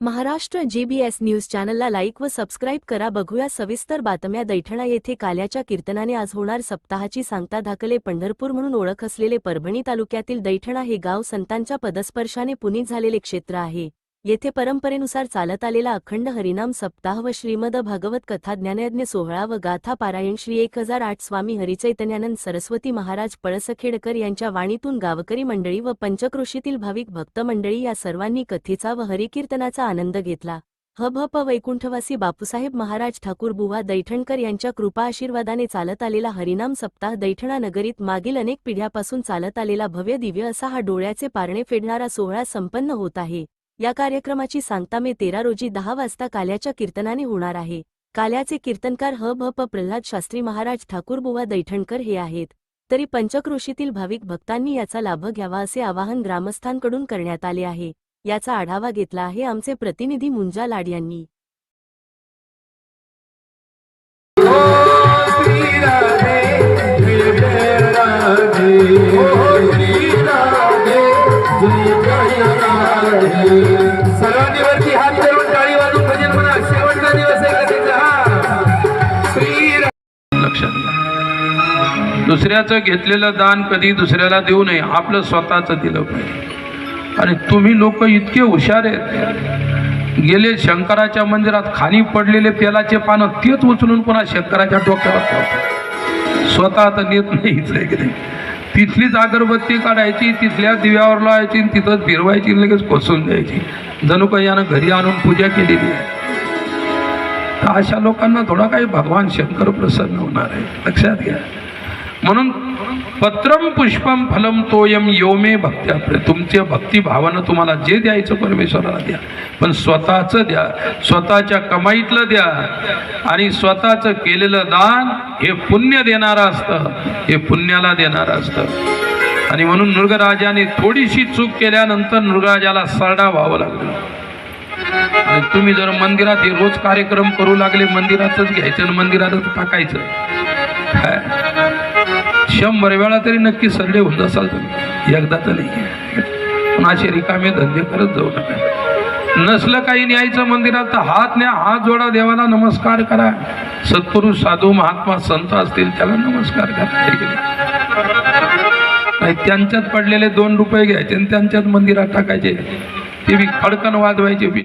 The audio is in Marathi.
महाराष्ट्र जीबीएस न्यूज चॅनलला लाईक व सबस्क्राईब करा. बघूया सविस्तर बातम्या. दैठणा येथे काल्याच्या कीर्तनाने आज होणार सप्ताहाची सांगता धाकले पंढरपूर म्हणून ओळख असलेले परभणी तालुक्यातील दैठणा हे गाव संतांच्या पदस्पर्शाने पुनीत झालेले क्षेत्र आहे. येथे परंपरेनुसार चालत आलेला अखंड हरिनाम सप्ताह व श्रीमद भागवत कथा ज्ञानयज्ञ सोहळा व गाथा पारायण श्री एक हजार आठ स्वामी हरिचैतन्यानंद सरस्वती महाराज पळसखेडकर यांच्या वाणीतून गावकरी मंडळी व पंचक्रोशीतील भाविक भक्त मंडळी या सर्वांनी कथेचा व हरिकीर्तनाचा आनंद घेतला. हब हप वैकुंठवासी बापूसाहेब महाराज ठाकूर बुवा दैठणकर यांच्या कृपा आशीर्वादाने चालत आलेला हरिनाम सप्ताह दैठणा नगरीत मागील अनेक पिढ्यापासून चालत आलेला भव्य दिव्य असा हा डोळ्याचे पारणे फेडणारा सोहळा संपन्न होत आहे. या कार्यक्रमाची सांगता मे तेरा रोजी दहा वाजता काल्याच्या कीर्तनाने होणार आहे. काल्याचे कीर्तनकार ह भ प प्रल्हाद शास्त्री महाराज ठाकूरबुवा दैठणकर हे आहेत. तरी पंचक्रोशीतील भाविक भक्तांनी याचा लाभ घ्यावा असे आवाहन ग्रामस्थांकडून करण्यात आले आहे. याचा आढावा घेतला आहे आमचे प्रतिनिधी मुंजा लाड यांनी. सर्वांनी वरती हात करून टाळी वाजून भजन म्हणा. शेवटचा दिवस आहे कधीचा हा. श्री लक्षात घ्या दुसऱ्याचं घेतलेलं दान कधी दुसऱ्याला देऊ नये आपलं स्वतःचं दिलं पाहिजे. आणि तुम्ही लोक इतके हुशार आहेत. गेले शंकराच्या मंदिरात खाली पडलेले तेलाचे पानं तेच उचलून पुन्हा शंकराच्या डोक्यावर ठेवतात. स्वतः तर नेत नाहीच आहे की नाही. तिथलीच अगरबत्ती काढायची तिथल्या दिव्यावर लावायची आणि तिथंच फिरवायची लगेच कोसून द्यायची. जणू काही यानं घरी आणून पूजा केलेली आहे. तर अशा लोकांना थोडा काही भगवान शंकर प्रसन्न होणार आहे. लक्षात घ्या. म्हणून पत्रम पुष्पम फलम तोयम योमे भक्त्या तुमच्या भक्तिभावानं तुम्हाला जे द्यायचं परमेश्वराला द्या. पण स्वतःचं द्या. स्वतःच्या कमाईतलं द्या. आणि स्वतःचं केलेलं दान हे पुण्य देणारं असतं. हे पुण्याला देणारं असतं. आणि म्हणून नृगराजाने थोडीशी चूक केल्यानंतर नृगराजाला सरडा व्हावं लागलं. आणि तुम्ही जर मंदिरात हे रोज कार्यक्रम करू लागले मंदिरातच घ्यायचं आणि मंदिरातच टाकायचं. काय? शंभर वेळा तरी नक्की सरडे होत असाल तुम्ही. एकदा तर नाही. पण असे रिकामे धंदे करत जाऊ नका. नसलं काही न्यायचं मंदिरात तर हात न्या हात जोडा देवाला नमस्कार करा. सत्पुरुष साधू महात्मा संत असतील त्याला नमस्कार करा. त्यांच्यात पडलेले दोन रुपये घ्यायचे आणि त्यांच्यात मंदिरात टाकायचे. ते बी खडकन वाजवायचे. बी